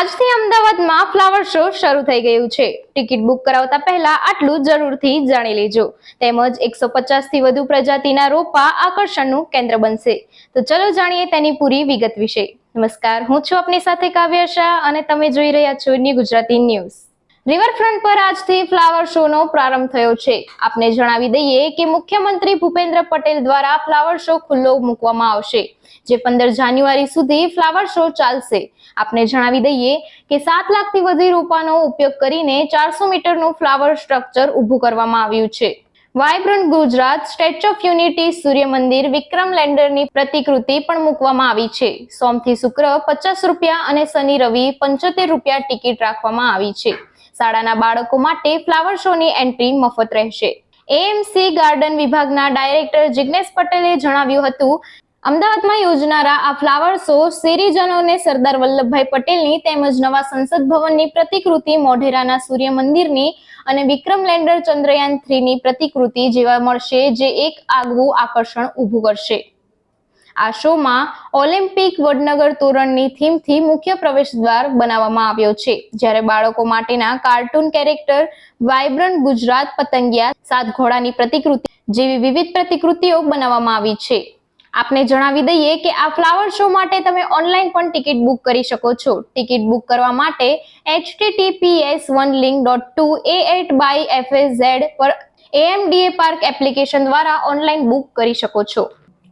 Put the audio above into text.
આજથી અમદાવાદમાં flower show શરૂ થઈ ગયું છે. ટિકિટ બુક કરાવતા પહેલા આટલું જરૂરથી જાણી લેજો. તેમજ એકસો થી વધુ પ્રજાતિના રોપા આકર્ષણનું કેન્દ્ર બનશે. તો ચલો જાણીએ તેની પૂરી વિગત વિશે. નમસ્કાર, હું છું આપની સાથે કાવ્ય શાહ અને તમે જોઈ રહ્યા છો ન્યૂ ગુજરાતી ન્યૂઝ. રિવરફ્રન્ટ પર આજથી ફ્લાવર શોનો પ્રારંભ થયો છે. આપને જણાવી દઈએ કે મુખ્યમંત્રી ભૂપેન્દ્ર પટેલ દ્વારા ફ્લાવર શો ખુલ્લો મૂકવામાં આવશે, જે પંદર જાન્યુઆરી સુધી ફ્લાવર શો ચાલશે. આપને જણાવી દઈએ કે સાત લાખથી વધુ રોપાનો ઉપયોગ કરીને ચારસો મીટરનું ફ્લાવર સ્ટ્રક્ચર ઊભું કરવામાં આવ્યું છે. Vibrant Gujarat statue of unity સૂર્ય મંદિર વિક્રમ લેન્ડરની પ્રતિકૃતિ પણ મૂકવામાં આવી છે. સોમથી શુક્ર પચાસ રૂપિયા અને શનિ રવિ પંચોતેર રૂપિયા ટિકિટ રાખવામાં આવી છે. શાળાના બાળકો માટે ફ્લાવર શોની એન્ટ્રી મફત રહેશે. એએમસી ગાર્ડન વિભાગના ડાયરેક્ટર જિગ્નેશ પટેલે જણાવ્યું હતું, અમદાવાદમાં યોજનારા આ ફ્લાવર શો શેરીજનોને સરદાર વલ્લભભાઈ પટેલની તેમજ નવા સંસદ ભવનની પ્રતિકૃતિ મોઢેરાના સૂર્ય મંદિરની અને વિક્રમ લેન્ડર ચંદ્રયાન થ્રીની પ્રતિકૃતિ જેવા મળશે, જે એક આગવું આકર્ષણ ઊભું કરશે. આ શોમાં ઓલિમ્પિક વડનગર તોરણની થીમથી મુખ્ય પ્રવેશ દ્વાર બનાવવામાં આવ્યો છે. જ્યારે બાળકો માટેના કાર્ટૂન કેરેક્ટર વાયબ્રન્ટ ગુજરાત પતંગિયા સાત ઘોડાની પ્રતિકૃતિ જેવી વિવિધ પ્રતિકૃતિઓ બનાવવામાં આવી છે. આપને જણાવી દઈએ કે આ ફ્લાવર શો માટે તમે ઓનલાઈન પણ ટિકિટ બુક કરી શકો છો. ટિકિટ બુક કરવા માટે https one dot two A at by FAZ પર એએમડીએ પાર્ક એપ્લિકેશન દ્વારા ઓનલાઈન બુક કરી શકો છો.